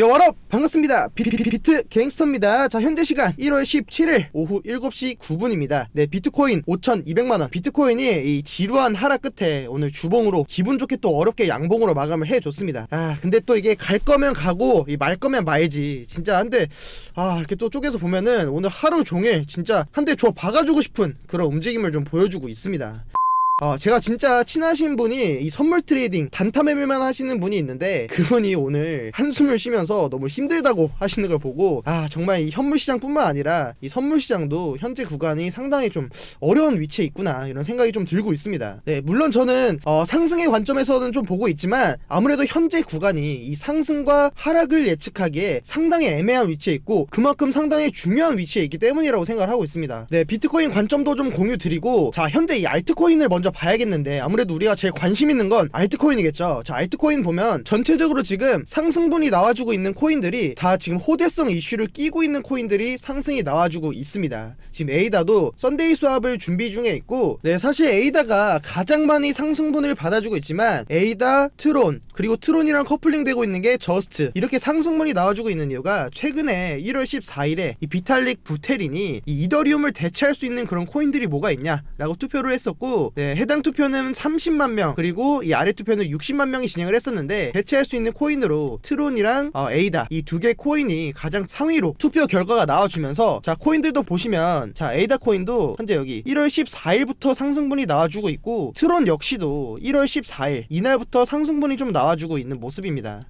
여러분 반갑습니다. 비트 갱스터입니다. 자 현재 시간 1월 17일 오후 7시 9분입니다. 네 비트코인 5200만 원. 비트코인이 이 지루한 하락 끝에 오늘 주봉으로 기분 좋게 또 어렵게 양봉으로 마감을 해줬습니다. 아 근데 또 이게 갈 거면 가고 이 말 거면 말지. 진짜 한데 아 이렇게 또 쪼개서 보면은 오늘 하루 종일 진짜 한 대 줘 박아주고 싶은 그런 움직임을 좀 보여주고 있습니다 어, 제가 진짜 친하신 분이 이 선물 트레이딩 단타 매매만 하시는 분이 있는데 그분이 오늘 한숨을 쉬면서 너무 힘들다고 하시는 걸 보고 아 정말 이 현물 시장뿐만 아니라 이 선물 시장도 현재 구간이 상당히 좀 어려운 위치에 있구나 이런 생각이 좀 들고 있습니다. 네 물론 저는 어, 상승의 관점에서는 좀 보고 있지만 아무래도 현재 구간이 이 상승과 하락을 예측하기에 상당히 애매한 위치에 있고 그만큼 상당히 중요한 위치에 있기 때문이라고 생각을 하고 있습니다. 네 비트코인 관점도 좀 공유 드리고 자 현재 이 알트코인을 먼저 봐야겠는데 아무래도 우리가 제일 관심 있는 건 알트코인이겠죠. 자 알트코인 보면 전체적으로 지금 상승분이 나와주고 있는 코인들이 다 지금 호재성 이슈를 끼고 있는 코인들이 상승이 나와주고 있습니다. 지금 에이다도 썬데이 수합을 준비 중에 있고 네 사실 에이다가 가장 많이 상승분을 받아주고 있지만 에이다, 트론 그리고 트론이랑 커플링되고 있는 게 저스트 이렇게 상승분이 나와주고 있는 이유가 최근에 1월 14일에 이 비탈릭 부테린이 이 이더리움을 대체할 수 있는 그런 코인들이 뭐가 있냐라고 투표를 했었고 네, 해당 투표는 30만 명 그리고 이 아래 투표는 60만 명이 진행을 했었는데 대체할 수 있는 코인으로 트론이랑 어, 에이다 이 두 개 코인이 가장 상위로 투표 결과가 나와주면서 자 코인들도 보시면 자 에이다 코인도 현재 여기 1월 14일부터 상승분이 나와주고 있고 트론 역시도 1월 14일 이날부터 상승분이 좀 나와주고 있는 모습입니다.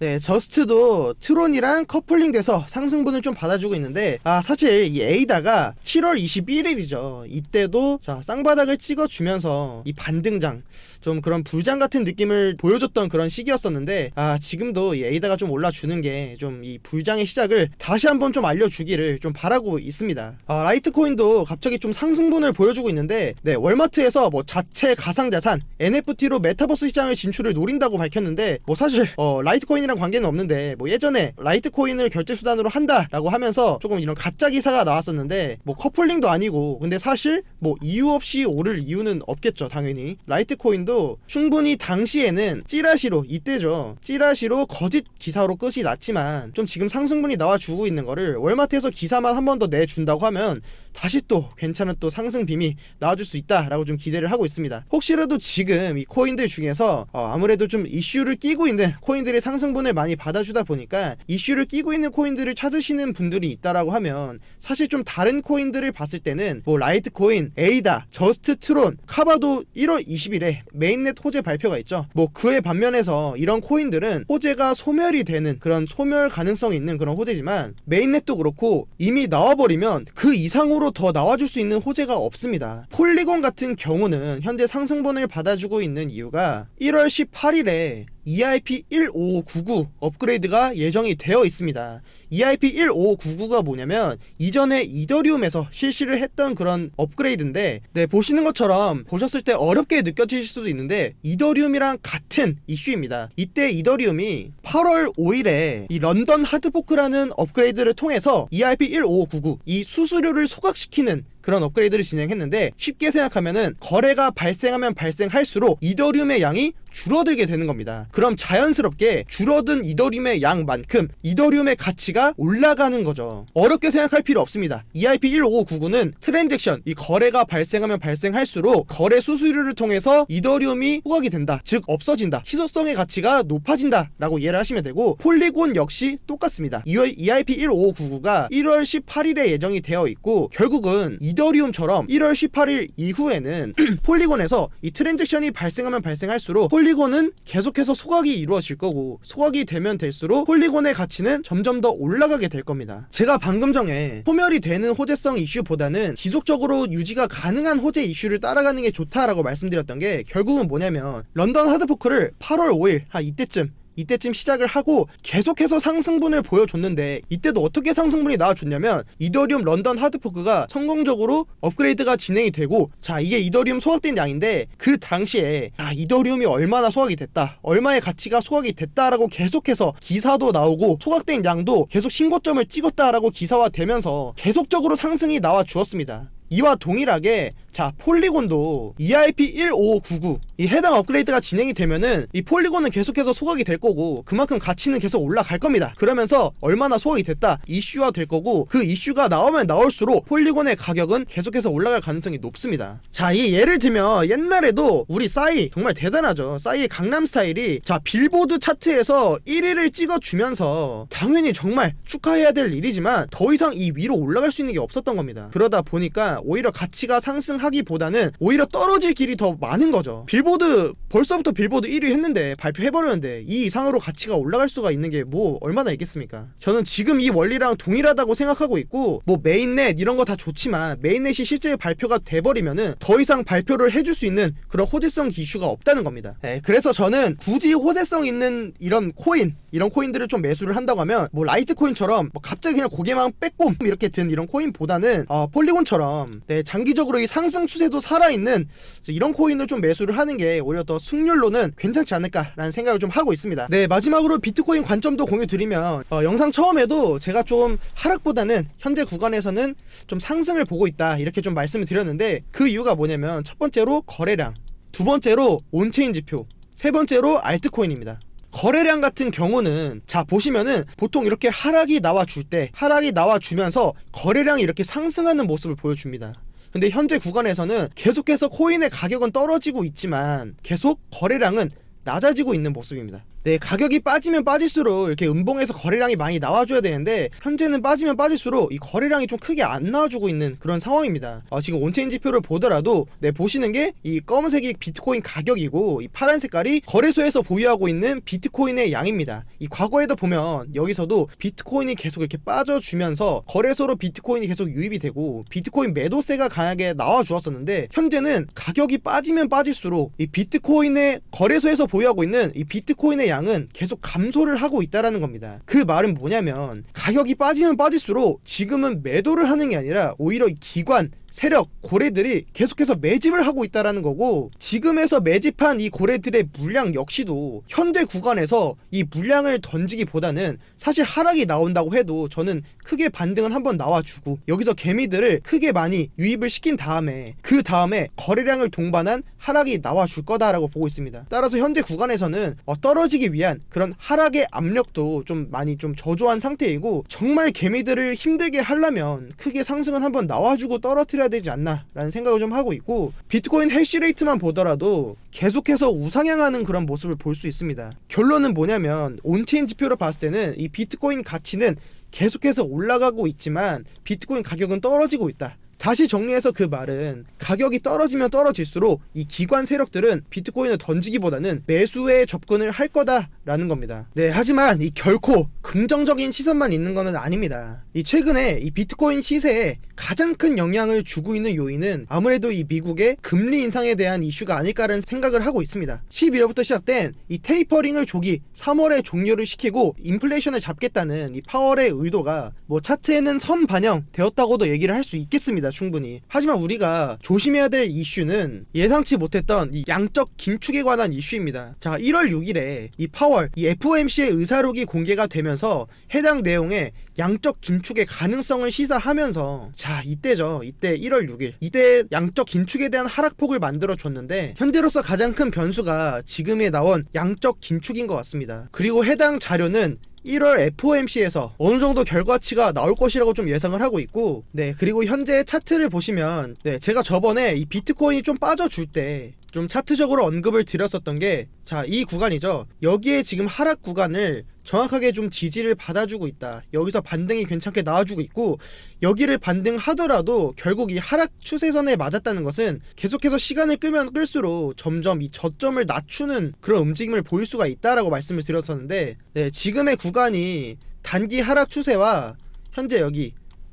네, 저스트도 트론이랑 커플링 돼서 상승분을 좀 받아주고 있는데, 아, 사실 이 에이다가 7월 21일이죠. 이때도, 자, 쌍바닥을 찍어주면서 이 반등장, 좀 그런 불장 같은 느낌을 보여줬던 그런 시기였었는데, 아, 지금도 이 에이다가 좀 올라주는 게 좀 이 불장의 시작을 다시 한번 좀 알려주기를 좀 바라고 있습니다. 아, 라이트코인도 갑자기 좀 상승분을 보여주고 있는데, 네, 월마트에서 뭐 자체 가상자산, NFT로 메타버스 시장을 진출을 노린다고 밝혔는데, 뭐 사실, 어, 라이트코인이 랑 관계는 없는데 뭐 예전에 라이트 코인을 결제 수단으로 한다라고 하면서 조금 이런 가짜 기사가 나왔었는데 뭐 커플링도 아니고 근데 사실 뭐 이유 없이 오를 이유는 없겠죠 당연히 라이트 코인도 충분히 당시에는 찌라시로 이때죠 찌라시로 거짓 기사로 끝이 났지만 좀 지금 상승분이 나와주고 있는 거를 월마트에서 기사만 한 번 더 내준다고 하면 다시 또 괜찮은 또 상승 빔이 나와줄 수 있다라고 좀 기대를 하고 있습니다. 혹시라도 지금 이 코인들 중에서 어 아무래도 좀 이슈를 끼고 있는 코인들의 상승분 을 많이 받아주다 보니까 이슈를 끼고 있는 코인들을 찾으시는 분들이 있다라고 하면 사실 좀 다른 코인들을 봤을 때는 뭐 라이트 코인, 에이다, 저스트 트론, 카바도 1월 20일에 메인넷 호재 발표가 있죠. 뭐 그에 반면에서 이런 코인들은 호재가 소멸이 되는 그런 소멸 가능성이 있는 그런 호재지만 메인넷도 그렇고 이미 나와버리면 그 이상으로 으로 더 나와줄 수 있는 호재가 없습니다. 폴리곤 같은 경우는 현재 상승분을 받아주고 있는 이유가 1월 18일에 EIP 15599 업그레이드가 예정이 되어 있습니다. EIP 15599가 뭐냐면 이전에 이더리움에서 실시를 했던 그런 업그레이드인데 네, 보시는 것처럼 보셨을 때 어렵게 느껴질 수도 있는데 이더리움이랑 같은 이슈입니다. 이때 이더리움이 8월 5일에 이 런던 하드포크라는 업그레이드를 통해서 EIP 15599 이 수수료를 소각시키는 그런 업그레이드를 진행했는데 쉽게 생각하면은 거래가 발생하면 발생할수록 이더리움의 양이 줄어들게 되는 겁니다. 그럼 자연스럽게 줄어든 이더리움의 양만큼 이더리움의 가치가 올라가는 거죠. 어렵게 생각할 필요 없습니다. EIP 15599는 트랜잭션, 이 거래가 발생하면 발생할수록 거래 수수료를 통해서 이더리움이 후각이 된다. 즉 없어진다. 희소성의 가치가 높아진다. 라고 이해를 하시면 되고 폴리곤 역시 똑같습니다. EIP 15599가 1월 18일에 예정이 되어 있고 결국은 이더리움처럼 1월 18일 이후에는 폴리곤에서 이 트랜잭션이 발생하면 발생할수록 폴리곤은 계속해서 소각이 이루어질 거고 소각이 되면 될수록 폴리곤의 가치는 점점 더 올라가게 될 겁니다. 제가 방금 전에 소멸이 되는 호재성 이슈보다는 지속적으로 유지가 가능한 호재 이슈를 따라가는 게 좋다라고 말씀드렸던 게 결국은 뭐냐면 런던 하드포크를 8월 5일 한 이때쯤 이때쯤 시작을 하고 계속해서 상승분을 보여줬는데 이때도 어떻게 상승분이 나와줬냐면 이더리움 런던 하드포크가 성공적으로 업그레이드가 진행이 되고 자 이게 이더리움 소각된 양인데 그 당시에 아 이더리움이 얼마나 소각이 됐다 얼마의 가치가 소각이 됐다라고 계속해서 기사도 나오고 소각된 양도 계속 신고점을 찍었다라고 기사화 되면서 계속적으로 상승이 나와 주었습니다. 이와 동일하게 자 폴리곤도 EIP 15599 이 해당 업그레이드가 진행이 되면은 이 폴리곤은 계속해서 소각이 될 거고 그만큼 가치는 계속 올라갈 겁니다. 그러면서 얼마나 소각이 됐다 이슈화 될 거고 그 이슈가 나오면 나올수록 폴리곤의 가격은 계속해서 올라갈 가능성이 높습니다. 자 이 예를 들면 옛날에도 우리 싸이 정말 대단하죠. 싸이의 강남 스타일이 자 빌보드 차트에서 1위를 찍어주면서 당연히 정말 축하해야 될 일이지만 더 이상 이 위로 올라갈 수 있는 게 없었던 겁니다. 그러다 보니까 오히려 가치가 상승하기보다는 오히려 떨어질 길이 더 많은 거죠. 빌보드 벌써부터 빌보드 1위 했는데 발표해버렸는데 이 이상으로 가치가 올라갈 수가 있는 게 뭐 얼마나 있겠습니까? 저는 지금 이 원리랑 동일하다고 생각하고 있고 뭐 메인넷 이런 거 다 좋지만 메인넷이 실제 발표가 돼버리면은 더 이상 발표를 해줄 수 있는 그런 호재성 기슈가 없다는 겁니다. 예, 그래서 저는 굳이 호재성 있는 이런 코인 이런 코인들을 좀 매수를 한다고 하면 뭐 라이트 코인처럼 뭐 갑자기 그냥 고개만 빼꼼 이렇게 든 이런 코인보다는 어, 폴리곤처럼 네, 장기적으로 이 상승 추세도 살아있는 이런 코인을 좀 매수를 하는 게 오히려 더 승률로는 괜찮지 않을까라는 생각을 좀 하고 있습니다. 네 마지막으로 비트코인 관점도 공유 드리면 어, 영상 처음에도 제가 좀 하락보다는 현재 구간에서는 좀 상승을 보고 있다 이렇게 좀 말씀을 드렸는데 그 이유가 뭐냐면 첫 번째로 거래량, 두 번째로 온체인 지표, 세 번째로 알트코인입니다. 거래량 같은 경우는 자 보시면은 보통 이렇게 하락이 나와 줄 때 하락이 나와 주면서 거래량이 이렇게 상승하는 모습을 보여줍니다. 근데 현재 구간에서는 계속해서 코인의 가격은 떨어지고 있지만 계속 거래량은 낮아지고 있는 모습입니다. 네, 가격이 빠지면 빠질수록 이렇게 음봉에서 거래량이 많이 나와줘야 되는데 현재는 빠지면 빠질수록 이 거래량이 좀 크게 안 나와주고 있는 그런 상황입니다. 어, 지금 온체인 지표를 보더라도 네 보시는 게 이 검은색이 비트코인 가격이고 이 파란 색깔이 거래소에서 보유하고 있는 비트코인의 양입니다. 이 과거에도 보면 여기서도 비트코인이 계속 이렇게 빠져주면서 거래소로 비트코인이 계속 유입이 되고 비트코인 매도세가 강하게 나와 주었었는데 현재는 가격이 빠지면 빠질수록 이 비트코인의 거래소에서 보유하고 있는 이 비트코인의 양은 계속 감소를 하고 있다라는 겁니다. 그 말은 뭐냐면 가격이 빠지면 빠질수록 지금은 매도를 하는 게 아니라 오히려 이 기관 세력 고래들이 계속해서 매집을 하고 있다라는 거고 지금에서 매집한 이 고래들의 물량 역시도 현재 구간에서 이 물량을 던지기보다는 사실 하락이 나온다고 해도 저는 크게 반등은 한번 나와주고 여기서 개미들을 크게 많이 유입을 시킨 다음에 그 다음에 거래량을 동반한 하락이 나와줄 거다라고 보고 있습니다. 따라서 현재 구간에서는 어, 떨어지기 위한 그런 하락의 압력도 좀 많이 좀 저조한 상태이고 정말 개미들을 힘들게 하려면 크게 상승은 한번 나와주고 떨어뜨려 해야 되지 않나라는 생각을 좀 하고 있고 비트코인 해시레이트만 보더라도 계속해서 우상향하는 그런 모습을 볼 수 있습니다. 결론은 뭐냐면 온체인 지표로 봤을 때는 이 비트코인 가치는 계속해서 올라가고 있지만 비트코인 가격은 떨어지고 있다. 다시 정리해서 그 말은 가격이 떨어지면 떨어질수록 이 기관 세력들은 비트코인을 던지기보다는 매수에 접근을 할 거다라는 겁니다. 네, 하지만 이 결코 긍정적인 시선만 있는 것은 아닙니다. 이 최근에 이 비트코인 시세에 가장 큰 영향을 주고 있는 요인은 아무래도 이 미국의 금리 인상에 대한 이슈가 아닐까라는 생각을 하고 있습니다. 12월부터 시작된 이 테이퍼링을 조기 3월에 종료를 시키고 인플레이션을 잡겠다는 이 파월의 의도가 뭐 차트에는 선 반영 되었다고도 얘기를 할 수 있겠습니다. 충분히. 하지만 우리가 조심해야 될 이슈는 예상치 못했던 이 양적 긴축에 관한 이슈입니다. 자, 1월 6일에 이 파월 이 FOMC의 의사록이 공개가 되면서 해당 내용에 양적 긴축의 가능성을 시사하면서 자 이때죠. 이때 1월 6일. 이때 양적 긴축에 대한 하락폭을 만들어 줬는데 현재로서 가장 큰 변수가 지금에 나온 양적 긴축인 것 같습니다. 그리고 해당 자료는 1월 FOMC에서 어느 정도 결과치가 나올 것이라고 좀 예상을 하고 있고, 네, 그리고 현재 차트를 보시면, 네, 제가 저번에 이 비트코인이 좀 빠져줄 때, 좀 차트적으로 언급을 드렸었던 게, 자, 이 구간이죠. 여기에 지금 하락 구간을 정확하게 좀 지지를 받아주고 있다. 여기서 반등이 괜찮게 나와주고 있고, 여기를 반등하더라도 결국 이 하락 추세선에 맞았다는 것은 계속해서 시간을 끌면 끌수록 점점 이 저점을 낮추는 그런 움직임을 보일 수가 있다라고 말씀을 드렸었는데, 네, 지금의 구간이 단기 하락 추세와 현재 여기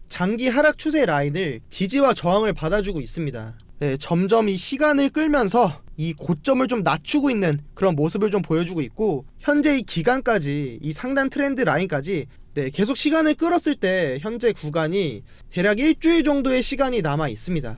장기 하락 추세 라인을 지지와 저항을 받아주고 있습니다. 네, 점점 이 시간을 끌면서 이 고점을 좀 낮추고 있는 그런 모습을 좀 보여주고 있고 현재 이 기간까지 이 상단 트렌드 라인까지 네, 계속 시간을 끌었을 때 현재 구간이 대략 일주일 정도의 시간이 남아 있습니다.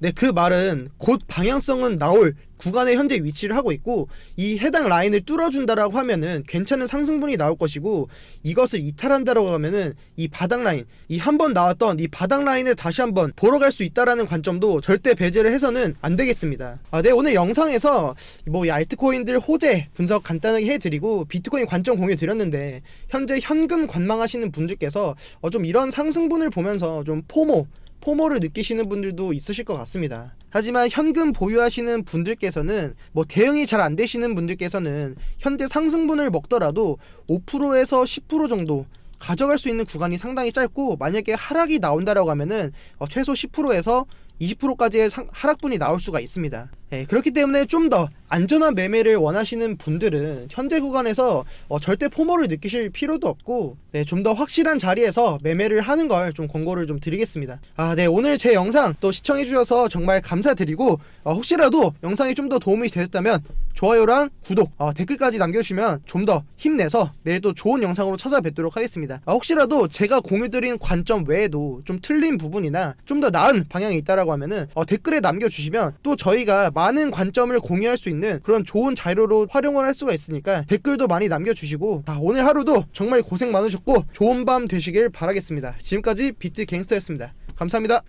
네, 그 말은 곧 방향성은 나올 구간에 현재 위치를 하고 있고 이 해당 라인을 뚫어준다라고 하면은 괜찮은 상승분이 나올 것이고 이것을 이탈한다라고 하면은 이 바닥 라인 이 한 번 나왔던 이 바닥 라인을 다시 한번 보러 갈 수 있다라는 관점도 절대 배제를 해서는 안 되겠습니다. 아, 네 오늘 영상에서 뭐 이 알트코인들 호재 분석 간단하게 해드리고 비트코인 관점 공유 드렸는데 현재 현금 관망하시는 분들께서 어, 좀 이런 상승분을 보면서 좀 포모 포모를 느끼시는 분들도 있으실 것 같습니다. 하지만 현금 보유하시는 분들께서는 뭐 대응이 잘 안 되시는 분들께서는 현재 상승분을 먹더라도 5%에서 10% 정도 가져갈 수 있는 구간이 상당히 짧고 만약에 하락이 나온다라고 하면은 어, 최소 10%에서 20%까지의 상, 하락분이 나올 수가 있습니다. 예, 그렇기 때문에 좀 더 안전한 매매를 원하시는 분들은 현재 구간에서 어, 절대 포모를 느끼실 필요도 없고 네, 좀 더 확실한 자리에서 매매를 하는 걸 좀 권고를 좀 드리겠습니다. 아, 네 오늘 제 영상 또 시청해 주셔서 정말 감사드리고 어, 혹시라도 영상이 좀 더 도움이 되셨다면 좋아요랑 구독, 어, 댓글까지 남겨주시면 좀 더 힘내서 내일 또 좋은 영상으로 찾아뵙도록 하겠습니다. 아, 혹시라도 제가 공유드린 관점 외에도 좀 틀린 부분이나 좀 더 나은 방향이 있다라고 하면은 어, 댓글에 남겨주시면 또 저희가 많은 관점을 공유할 수 있는 그런 좋은 자료로 활용을 할 수가 있으니까 댓글도 많이 남겨주시고 아, 오늘 하루도 정말 고생 많으셨고 좋은 밤 되시길 바라겠습니다. 지금까지 비트 갱스터였습니다. 감사합니다.